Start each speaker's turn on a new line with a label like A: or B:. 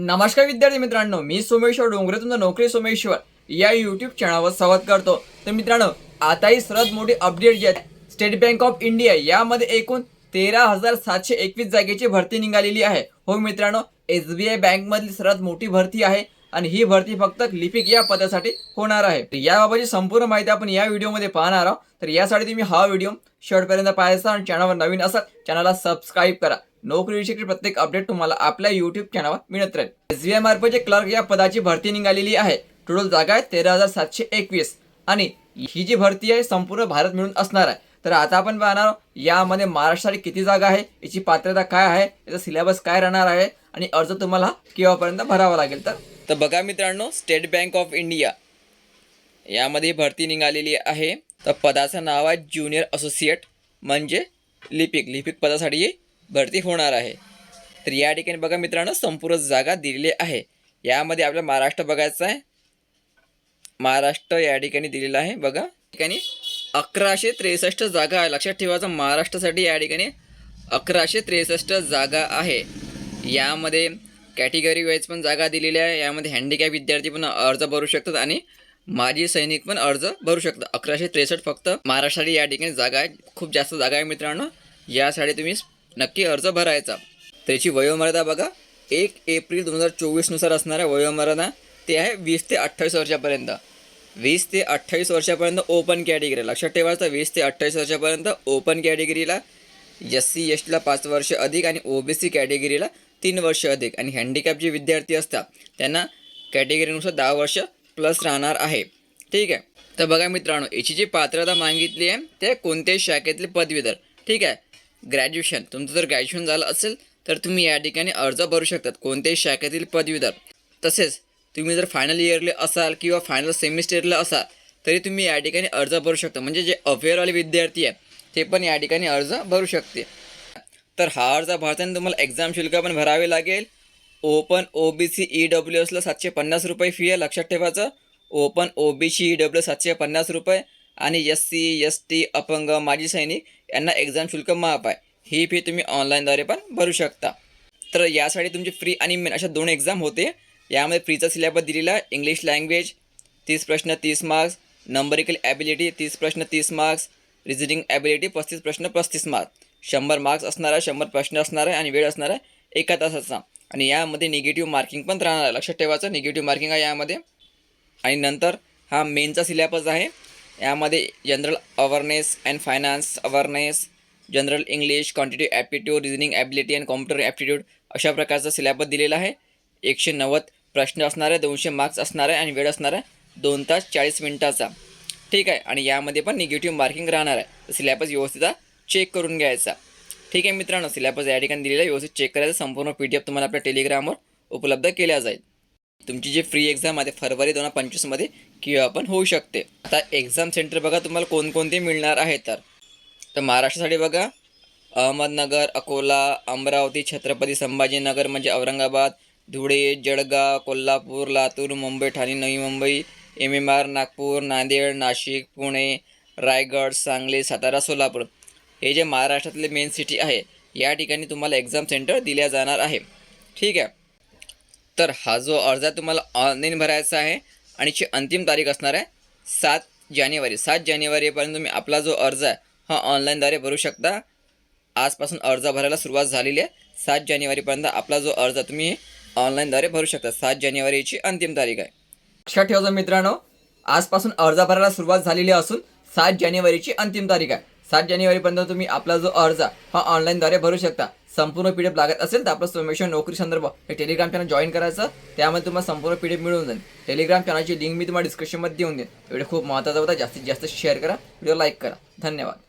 A: नमस्कार विद्यार्थी मित्रांनो मी सोमेश्वर डोंगरे तुमचा नोकरी सोमेश्वर या युट्यूब चॅनलवर स्वागत करतो. तर मित्रांनो आता ही सर्वात मोठी अपडेट जी आहे स्टेट बँक ऑफ इंडिया यामध्ये एकूण तेरा हजार सातशे एकवीस जागेची भरती निघालेली आहे. हो मित्रांनो एस बी आय बँकमधली सर्वात मोठी भरती आहे आणि ही भरती फक्त लिपिक या पदासाठी होणार आहे. तर याबाबतची संपूर्ण माहिती आपण या व्हिडिओमध्ये पाहणार आहोत. तर यासाठी तुम्ही हा व्हिडिओ शेवटपर्यंत पाहायचा आणि चॅनलवर नवीन असाल चॅनलला सबस्क्राईब करा. नोकरीविषयी प्रत्येक अपडेट तुम्हाला आपल्या युट्यूब चॅनलवर मिळत राहील. एस बी आय मार्फतचे क्लर्क या पदाची भरती निघालेली आहे. टोटल जागा आहे तेरा हजार सातशे एकवीस. आणि ही जी भरती आहे संपूर्ण भारत मिळून असणार आहे. तर आता आपण पाहणार यामध्ये महाराष्ट्रासाठी किती जागा आहे याची पात्रता काय आहे याचा सिलेबस काय राहणार आहे आणि अर्ज तुम्हाला केव्हापर्यंत भरावा लागेल तर? तर बघा मित्रांनो स्टेट बँक ऑफ इंडिया यामध्ये भरती निघालेली आहे. तर पदाचं नाव आहे ज्युनियर असोसिएट म्हणजे लिपिक. लिपिक पदासाठी भरती होणार आहे. तर या ठिकाणी बघा मित्रांनो संपूर्ण जागा दिलेली आहे. यामध्ये आपलं महाराष्ट्र बघायचं आहे. महाराष्ट्र या ठिकाणी दिलेला आहे. बघा ठिकाणी अकराशे त्रेसष्ट जागा आहे. लक्षात ठेवायचं महाराष्ट्रासाठी या ठिकाणी अकराशे त्रेसष्ट जागा आहे. यामध्ये कॅटेगरी वाईज पण जागा दिलेल्या आहे. यामध्ये हँडिकॅप विद्यार्थी पण अर्ज भरू शकतात आणि माजी सैनिक पण अर्ज भरू शकतात. अकराशे त्रेसष्ट फक्त महाराष्ट्रासाठी या ठिकाणी जागा आहे. खूप जास्त जागा आहे मित्रांनो. यासाठी तुम्ही नक्की अर्ज भरायचा. त्याची वयोमर्यादा बघा. एक एप्रिल दोन हजार चोवीसनुसार असणाऱ्या वयोमर्यादा ते आहे वीस ते अठ्ठावीस वर्षापर्यंत. वीस ते अठ्ठावीस वर्षापर्यंत ओपन कॅटेगरी लक्षात ठेवायचं वीस ते अठ्ठावीस वर्षापर्यंत ओपन कॅटेगरीला एस सी एस टीला पाच वर्ष अधिक आणि ओ बी सी कॅटेगरीला तीन वर्ष अधिक. आणि हँडिकॅप जे विद्यार्थी असतात त्यांना कॅटेगरीनुसार दहा वर्ष प्लस राहणार आहे. ठीक आहे? तर बघा मित्रांनो याची जी पात्रता मागितली आहे ते कोणत्याही शाखेतले पदवीधर. ठीक आहे? ग्रॅज्युएशन तुमचं जर ग्रॅज्युएशन झालं असेल तर तुम्ही या ठिकाणी अर्ज भरू शकतात कोणत्याही शाखेतील पदवीधर. तसेच तुम्ही जर फायनल इयरले असाल किंवा फायनल सेमिस्टरला असाल तरी तुम्ही या ठिकाणी अर्ज भरू शकता. म्हणजे जे अफेअरवाले विद्यार्थी आहे ते पण या ठिकाणी अर्ज भरू शकते तर हा अर्ज भरताना तुम्हाला एक्झाम शुल्क पण भरावे लागेल. Open O B C E W एसला सातशे पन्नास रुपये फी आहे लक्षात ठेवायचं. Open O B C E W सातशे पन्नास रुपये. आणि एस सी एस टी अपंग माजी सैनिक यांना एक्झाम शुल्क माफ आहे. ही फी तुम्ही ऑनलाईनद्वारे पण भरू शकता. तर यासाठी तुमची फ्री आणि मेन अशा दोन एक्झाम होते. यामध्ये फ्रीचा सिलेबस दिलेला आहे इंग्लिश लँग्वेज तीस प्रश्न तीस मार्क्स नंबरिकल ॲबिलिटी तीस प्रश्न तीस मार्क्स रिजनिंग ॲबिलिटी पस्तीस प्रश्न पस्तीस मार्क्स शंभर मार्क्स असणार आहे शंभर प्रश्न असणार आहे आणि वेळ असणार आहे एका तासाचा. आणि यामध्ये निगेटिव्ह मार्किंग पण राहणार आहे. लक्षात ठेवायचं निगेटिव्ह मार्किंग आहे यामध्ये. आणि नंतर हा मेनचा सिलेबस आहे. यामध्ये general awareness and finance awareness general English quantity aptitude reasoning ability and computer aptitude अशा प्रकारचा सिलॅबस दिलेला आहे. एकशे नव्वद प्रश्न असणार आहे दोनशे मार्क्स असणार आहे आणि वेळ असणार आहे दोन तास चाळीस मिनिटाचा. ठीक आहे? आणि यामध्ये पण निगेटिव्ह मार्किंग राहणार आहे. तर व्यवस्थित चेक करून घ्यायचा. ठीक आहे मित्रांनो? सिलॅबस या ठिकाणी दिलेला आहे. व्यवस्थित चेक करायचा. संपूर्ण पी डी एफ तुम्हाला आपल्या टेलिग्रामवर उपलब्ध केल्या जाईल. तुमची जी फ्री एक्झाम आहे फरवरी दोन हजार पंचवीसमध्ये किंवा पण होऊ शकते. आता एक्झाम सेंटर बघा तुम्हाला कोणकोणते मिळणार आहे तर. तर महाराष्ट्रासाठी बघा अहमदनगर अकोला अमरावती छत्रपती संभाजीनगर म्हणजे Aurangabad Dhule Jalgaon Kolhapur Latur Mumbai Thane Navi Mumbai M M R Nagpur Nanded Nashik Pune Raigad Sangli Satara Solapur. हे जे महाराष्ट्रातले मेन सिटी आहे या ठिकाणी तुम्हाला एक्झाम सेंटर दिल्या जाणार आहे. ठीक आहे. तर हा जो अर्ज आहे तुम्हाला ऑनलाईन भरायचा आहे आणि ची अंतिम तारीख असणार आहे सात जानेवारी. सात जानेवारीपर्यंत तुम्ही आपला जो अर्ज आहे हा ऑनलाईनद्वारे भरू शकता. आजपासून अर्ज भरायला सुरुवात झालेली आहे. सात जानेवारीपर्यंत आपला जो अर्ज आहे तुम्ही ऑनलाईनद्वारे भरू शकता. सात जानेवारीची अंतिम तारीख आहे. लक्षात ठेवा मित्रांनो आजपासून अर्ज भरायला सुरुवात झालेली असून सात जानेवारीची अंतिम तारीख आहे. सात जानेवारीपर्यंत तुम्ही आपला जो अर्ज हा ऑनलाईनद्वारे भरू शकता. संपूर्ण पी डी एफ लागत असेल तर आपलं सोमेश्वर नोकरी संदर्भ हे टेलिग्राम चॅनल जॉईन करायचं. त्यामध्ये तुम्हाला संपूर्ण पी डी एफ मिळून जाईल. टेलिग्राम चॅनलची लिंक मी तुम्हाला डिस्क्रिप्शनमध्ये देऊन देईन. व्हिडिओ खूप महत्त्वाचा होता. जास्तीत जास्त शेअर करा. व्हिडिओ लाईक करा. धन्यवाद.